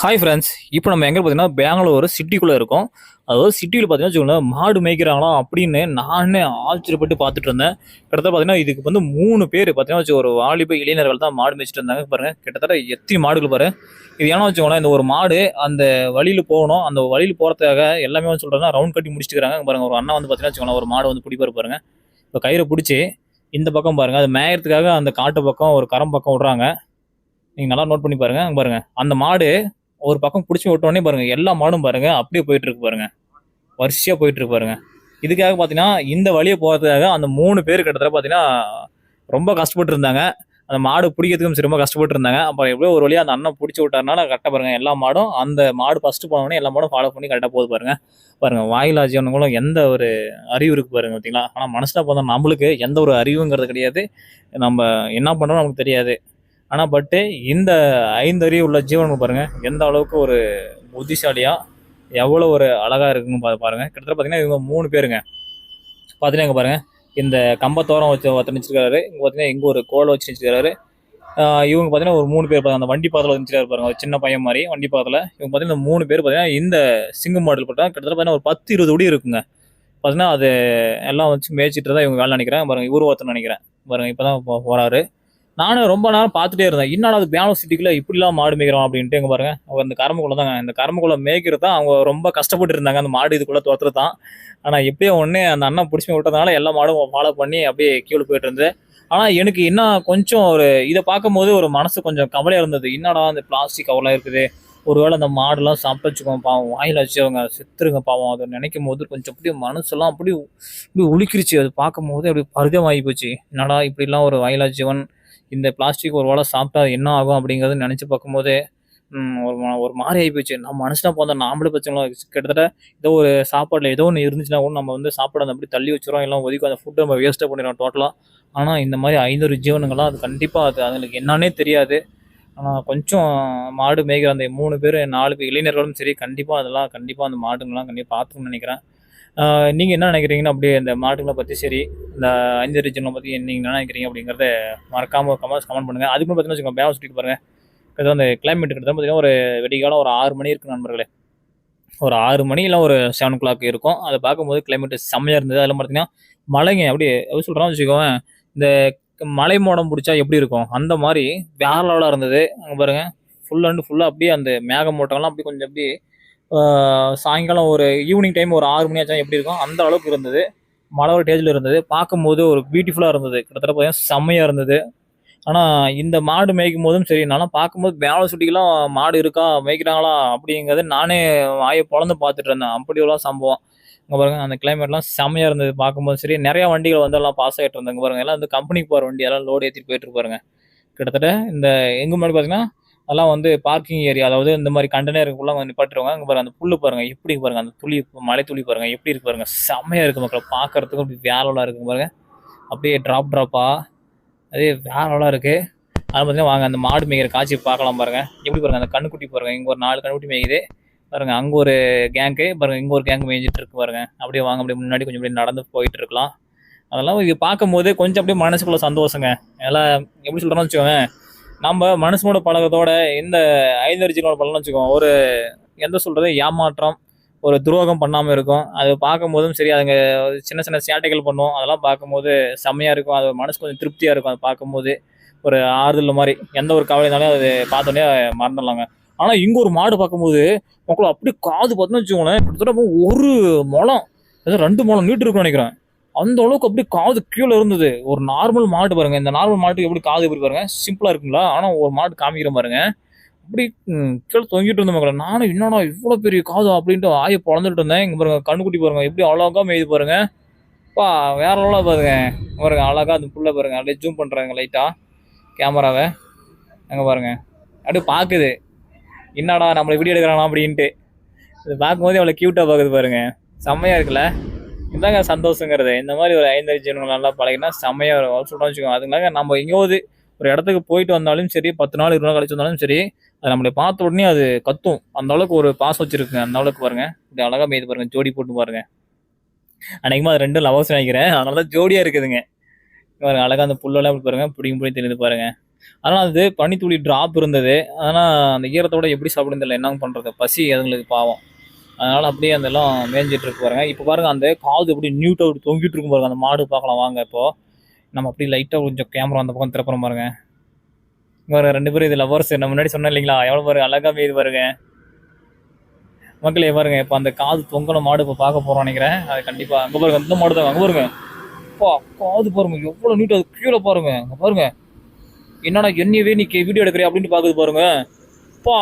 Hi friends இப்போ நம்ம எங்கே பார்த்தீங்கன்னா பெங்களூர் சிட்டிக்குள்ளே இருக்கோம். அதாவது சிட்டியில் பார்த்தீங்கன்னா வச்சுக்கோங்களேன் மாடு மேய்க்கிறாங்களா அப்படின்னு நானே ஆச்சரியப்பட்டு பார்த்துட்டு இருந்தேன். கிட்டத்தட்ட பார்த்தீங்கன்னா இதுக்கு வந்து மூணு பேர் பார்த்தீங்கன்னா வச்சு ஒரு வாலிப இளைஞர்கள் தான் மாடு மேய்ச்சிட்டு இருந்தாங்க. பாருங்க கிட்டத்தட்ட எத்தனை மாடுகள் பாரு. இது ஏன்னா வச்சுக்கோங்களேன் இந்த ஒரு மாடு அந்த வழியில் போகணும். அந்த வழியில் போகிறதுக்காக எல்லாமே வந்து சொல்கிறேன்னா ரவுண்ட் கட்டி முடிச்சுக்கிறாங்க பாருங்க ஒரு அண்ணா வந்து பார்த்தீங்கன்னா வச்சுக்கோங்களேன் ஒரு மாடு வந்து பிடிப்பாரு பாருங்கள் இப்போ கயிறை பிடிச்சி இந்த பக்கம் பாருங்கள் அது மேயறதுக்காக அந்த காட்டு பக்கம் ஒரு கரம் பக்கம் விட்றாங்க. நீங்கள் நல்லா நோட் பண்ணி பாருங்க பாருங்கள் அந்த மாடு ஒரு பக்கம் பிடிச்சி விட்டோடனே பாருங்க எல்லா மாடும் பாருங்க அப்படியே போயிட்டு இருக்கு பாருங்க. வரிசையா போயிட்டு இருக்கு பாருங்க. இதுக்காக பார்த்தீங்கன்னா இந்த வழியை போகிறதுக்காக அந்த மூணு பேர் கிட்டத்தட்ட பார்த்தீங்கன்னா ரொம்ப கஷ்டப்பட்டு இருந்தாங்க அந்த மாடு பிடிக்கிறதுக்கும் ரொம்ப கஷ்டப்பட்டு இருந்தாங்க அப்புறம் எப்படியோ ஒரு வழியாக அந்த அண்ணன் பிடிச்சி விட்டாருனால கரெக்டாக பாருங்க எல்லா மாடும் அந்த மாடு ஃபஸ்ட்டு போனோடனே எல்லா மாடும் ஃபாலோ பண்ணி கரெக்டாக போகுது பாருங்க. பாருங்க வாயிலாஜியவனுங்களும் எந்த ஒரு அறிவு இருக்கு பாருங்க பார்த்தீங்களா ஆனால் மனசில் பார்த்தா நம்மளுக்கு எந்த ஒரு அறிவுங்கிறது கிடையாது. நம்ம என்ன பண்ணுறோம் நமக்கு தெரியாது. ஆனால் பட்டு இந்த ஐந்து உள்ள ஜீவன்கள் பாருங்கள் எந்த அளவுக்கு ஒரு புத்திசாலியாக எவ்வளோ ஒரு அழகாக இருக்குன்னு பா- பாருங்க. கிட்டத்தட்ட பார்த்தீங்கன்னா இவங்க மூணு பேருங்க. பார்த்தீங்கன்னா இங்க பாருங்கள் இந்த கம்பத்தோரம் வச்சு ஒருத்தர் நிச்சிருக்காரு இங்கே பார்த்தீங்கன்னா இங்கே ஒரு கோலை வச்சு நிச்சிருக்காரு இவங்க பார்த்தீங்கன்னா ஒரு மூணு பேர் பார்த்தா அந்த வண்டி பாதத்தில் நினச்சிருக்காரு பாருங்க. ஒரு சின்ன பையன் மாதிரி வண்டி பாதத்தில் இவங்க பார்த்தீங்கன்னா மூணு பேர் பார்த்தீங்கன்னா இந்த சிங்கம் மாடல் போட்டால் கிட்டத்தட்ட பார்த்தீங்கன்னா ஒரு பத்து இருபது ஒடி இருக்குங்க. பார்த்தீங்கன்னா அது எல்லாம் வச்சு மேய்ச்சிட்டு தான் இவங்க வேலை நினைக்கிறேன். பாருங்க இவரும் ஒருத்தர் நினைக்கிறேன். பாருங்க இப்பதான் போ- போகிறாரு நானும் ரொம்ப நேரம் பார்த்துட்டே இருந்தேன். என்னடா அது பேனூர் சிட்டிக்குள்ள இப்படிலாம் மாடு மேய்க்கிறோம் அப்படின்ட்டு எங்க பாருங்க. அவங்க இந்த கரம்புக்குள்ள தாங்க. இந்த கரம்புக்குள்ள மேய்க்கிறது தான் அவங்க ரொம்ப கஷ்டப்பட்டு இருந்தாங்க. அந்த மாடு இதுக்குள்ள தோத்துறது தான். ஆனால் எப்படியோ ஒன்று அந்த அண்ணன் பிடிச்சி விட்டதுனால எல்லா மாடும் ஃபாலோ பண்ணி அப்படியே கீழே போயிட்டு இருந்தது. ஆனால் எனக்கு இன்னும் கொஞ்சம் ஒரு இதை பார்க்கும்போது ஒரு மனசு கொஞ்சம் கவலையாக இருந்தது. என்னடா அந்த பிளாஸ்டிக் கவர்லாம் இருக்குது? ஒருவேளை அந்த மாடுலாம் சாப்பிட்டுச்சுக்கோங்க பாவம் வாயில் வச்சவங்க செத்துருங்க பாவம். அதை நினைக்கும் போது கொஞ்சம் அப்படியே மனசெல்லாம் அப்படி இப்படி உளிக்கிருச்சு அது பார்க்கும் போது அப்படி பருகமாகி போச்சு. என்னடா இப்படிலாம் ஒரு வாயிலா ஜீவன் இந்த பிளாஸ்டிக் ஒரு வேளை சாப்பிட்டா என்ன ஆகும் அப்படிங்கிறது நினச்சி பார்க்கும்போது ஒரு மா- ஒரு மாதிரி ஆகி போச்சு. நம்ம மனுஷனா போந்தா நாமளே பிரச்சனை கிட்டத்தட்ட ஏதோ ஒரு சாப்பாடில் ஏதோ ஒன்று இருந்துச்சுன்னா கூட நம்ம வந்து சாப்பாடு அந்த அப்படி தள்ளி வச்சுருவோம் எல்லாம் ஒதுக்கி அந்த ஃபுட்டை நம்ம வேஸ்ட்டாக பண்ணிடுறோம் டோட்டலாக ஆனால் இந்த மாதிரி ஐநூறு ஜீவனுங்களாம் அது கண்டிப்பாக அது அதுங்களுக்கு என்னன்னே தெரியாது. ஆனால் கொஞ்சம் மாடு மேய்க்கிற அந்த மூணு பேர் நாலு பேர் இளைஞர்களும் சரி கண்டிப்பாக அதெல்லாம் கண்டிப்பாக அந்த மாடுங்கள்லாம் கண்டிப்பாக பார்த்துக்கணும்னு நினைக்கிறேன். நீங்கள் என்ன நினைக்கிறீங்கன்னா அப்படியே இந்த மாடுகளை பற்றி சரி இந்த ஐந்து ரீஜனை பற்றி நீங்கள் என்ன நினைக்கிறீங்க அப்படிங்கிறத மறக்காமல் கமெண்ட்ஸ் கமெண்ட் பண்ணுங்கள் அதுக்கு பார்த்தீங்கன்னா வச்சுக்கோங்க பேலன்ஸ் சுற்றிட்டு பாருங்கள் கிட்ட அந்த கிளைமேட் கிட்ட பார்த்தீங்கன்னா ஒரு வெடிகாலம் ஒரு ஆறு மணி இருக்குது நண்பர்களே. ஒரு ஆறு மணி இல்லை ஒரு செவன் ஓ கிளாக் இருக்கும். அதை பார்க்கும்போது கிளைமேட் செம்மையாக இருந்தது. அதில் பார்த்தீங்கன்னா மழைங்க அப்படியே எப்படி சொல்கிறான்னு வச்சுக்கோங்க இந்த மலை மோடம் பிடிச்சா எப்படி இருக்கும்? அந்த மாதிரி வேற லெவலாக இருந்தது. அங்கே பாருங்கள் ஃபுல் அண்ட் ஃபுல்லாக அப்படியே அந்த மேகமூட்டம்லாம் அப்படியே கொஞ்சம் அப்படியே சாயங்காலம் ஒரு ஈவினிங் டைம் ஒரு ஆறு மணி ஆச்சா எப்படி இருக்கும்? அந்த அளவுக்கு இருந்தது. மழை ஒரு டேஜில் இருந்தது. பார்க்கும்போது ஒரு பியூட்டிஃபுல்லாக இருந்தது. கிட்டத்தட்ட பார்த்தீங்கன்னா செம்மையாக இருந்தது. ஆனால் இந்த மாடு மேய்க்கும் போதும் சரி பார்க்கும்போது மேலே சுட்டிக்கெல்லாம் மாடு இருக்கா மேய்க்கிறாங்களா அப்படிங்கிறது நானே வாயை பொழந்து பார்த்துட்டு இருந்தேன். அப்படி உள்ள சம்பவம். இங்கே பாருங்க அந்த கிளைமேட்லாம் செம்மையாக இருந்தது. பார்க்கும்போது சரி நிறையா வண்டிகள் வந்து எல்லாம் பாஸ் ஆகிட்டு இருந்தாங்க பாருங்க எல்லாம் வந்து கம்பெனிக்கு போகிற வண்டி எல்லாம் லோடு ஏற்றிட்டு போயிட்டு இருப்பாருங்க கிட்டத்தட்ட இந்த எங்க முன்னாடி பார்த்தீங்கன்னா அதெல்லாம் வந்து பார்க்கிங் ஏரியா அதாவது இந்த மாதிரி கண்டெய்னருக்குள்ள வந்து நிப்பாட்டுருவாங்க. அங்கே பாருங்க அந்த புல்லு பாருங்கள் எப்படி பாருங்க அந்த துளி மலை துளி பாருங்கள் எப்படி இருக்கு பாருங்க செம்மையாக இருக்கு மக்களை. பார்க்குறதுக்கு அப்படி வேலைலாம் இருக்கு பாருங்க. அப்படியே ட்ராப் ட்ராப்பாக அதே வேலைலாம் இருக்குது அது பார்த்தீங்கன்னா வாங்க அந்த மாடு மேய்கிற காட்சி பார்க்கலாம் பாருங்கள் எப்படி பாருங்கள் அந்த கண்ணுக்குட்டி பாருங்க இங்கே ஒரு நாலு கண்ணுக்குட்டி மேய்க்குது. பாருங்க அங்க ஒரு கேங்கு பாருங்க இங்க ஒரு கேங்கு மேய்ஞ்சிட்டு இருக்கு பாருங்க. அப்படியே வாங்க அப்படியே முன்னாடி கொஞ்சம் அப்படியே நடந்து போயிட்டு இருக்கலாம். அதெல்லாம் இது பார்க்கும்போது கொஞ்சம் அப்படியே மனசுக்குள்ள சந்தோஷங்க. எல்லாம் எப்படி சொல்றோம்னு வச்சுக்கோங்க நம்ம மனுஷனோட பழகத்தோட இந்த ஐந்தறிச்சினோட பழம்னு வச்சுக்கோங்க. ஒரு எந்த சொல்றது ஏமாற்றம் ஒரு துரோகம் பண்ணாமல் இருக்கும். அது பார்க்கும்போதும் சரி அதுங்க சின்ன சின்ன சேட்டைகள் பண்ணுவோம் அதெல்லாம் பார்க்கும்போது செம்மையாக இருக்கும். அது மனசு கொஞ்சம் திருப்தியாக இருக்கும். அதை பார்க்கும்போது ஒரு ஆறுதல் மாதிரி எந்த ஒரு கவலைனாலும் அது பார்த்தோன்னே மறந்துடலாங்க. ஆனால் இங்கே ஒரு மாடு பார்க்கும்போது மக்கள் அப்படியே காது பார்த்தோன்னு வச்சுக்கோங்களேன் கிட்டத்தட்ட ஒரு முளம் ஏதோ ரெண்டு முளம் நீட்டு இருக்கும்னு நினைக்கிறேன். அந்த அளவுக்கு அப்படியே காது கீழே இருந்தது. ஒரு நார்மல் மாடு பாருங்க இந்த நார்மல் மாட்டுக்கு எப்படி காது எப்படி பாருங்க சிம்பிளாக இருக்குங்களா? ஆனால் ஒரு மாட்டு காமிக்கிற பாருங்க. அப்படி கீழே தொங்கிட்டு இருந்த மக்களை நானும் என்னடா இவ்வளோ பெரிய காது அப்படின்ட்டு ஆயை பிறந்துட்டு இருந்தேன். இங்கே பாருங்க கண்ணுக்குட்டி பாருங்க எப்படி அழகா மேய்து பாருங்க. பா வேற லெவலாக பாருங்க. பாருங்க அழகாக அந்த புள்ள பாருங்க அப்படியே ஜூம் பண்ணுறாங்க லைட்டாக கேமராவை அங்கே பாருங்க. அப்படியே பார்க்குது. என்னடா நம்மளை வீடியோ எடுக்கிறானா அப்படின்ட்டு. இது பார்க்கும்போது அவ்வளோ க்யூட்டாக பார்க்குது பாருங்க. செம்மையாக இருக்குல்ல? இதாங்க சந்தோஷங்கிறது. இந்த மாதிரி ஒரு ஐந்து ஜீவனங்கள் நல்லா பழகினா செம்மையாக இருக்கும். சொல்கிறோம் வச்சுக்கோங்க. அதுக்காக நம்ம எங்கேயாவது ஒரு இடத்துக்கு போயிட்டு வந்தாலும் சரி பத்து நாள் இருபது நாள் கழிச்சு வந்தாலும் சரி அது நம்மளை பார்த்த உடனே அது கத்தும். அந்த அளவுக்கு ஒரு பாசம் வச்சிருக்குங்க. அந்த அளவுக்கு பாருங்க. இப்படி அழகாக மேய்து பாருங்க. ஜோடி போட்டு பாருங்க. அன்னைக்குமா அது ரெண்டும் லவர்ஸ் நினைக்கிறேன். அதனால தான் ஜோடியாக இருக்குதுங்க பாருங்க. அழகாக அந்த புல்லெல்லாம் இப்படி பாருங்க. பிடிக்கும் பிடி தெரியுது பாருங்க. அதனால் அது பனித்துளி ட்ராப் இருந்தது. ஆனால் அந்த ஈரத்தோட எப்படி சாப்பிடுன்னு இல்லை என்ன பண்ணுறது பசி அதுங்களுக்கு பாவம். அதனால் அப்படியே அதெல்லாம் மேய்ஞ்சிட்டு இருக்கு பாருங்க. இப்போ பாருங்க அந்த காது அப்படி நியூட்டாக அப்படி தொங்கிட்டு இருக்கும் பாருங்க. அந்த மாடு பார்க்கலாம் வாங்க இப்போ. நம்ம அப்படியே லைட்டாக கொஞ்சம் கேமரா அந்த பக்கம் திறப்புறோம் பாருங்க. இங்க பாருங்க ரெண்டு பேரும் இது லவர்ஸ் நம்ம முன்னாடி சொன்னேன் இல்லைங்களா? எவ்வளோ பாருங்க அழகாக மேய்து பாருங்க. மக்களே பாருங்க இப்போ அந்த காது தொங்கின மாடு இப்போ பார்க்க போகிறோம் நினைக்கிறேன். அது கண்டிப்பாக அங்கே பாருங்க இந்த மாடு தான். அங்கே பாருங்க. அப்பா காது பாருங்க எவ்வளோ நீட்டாக அது கீழே பாருங்க அங்கே பாருங்க. என்னடா என்னையவே நீ வீடியோ எடுக்கிறேன் அப்படின்னு பார்க்குது பாருங்க. பா.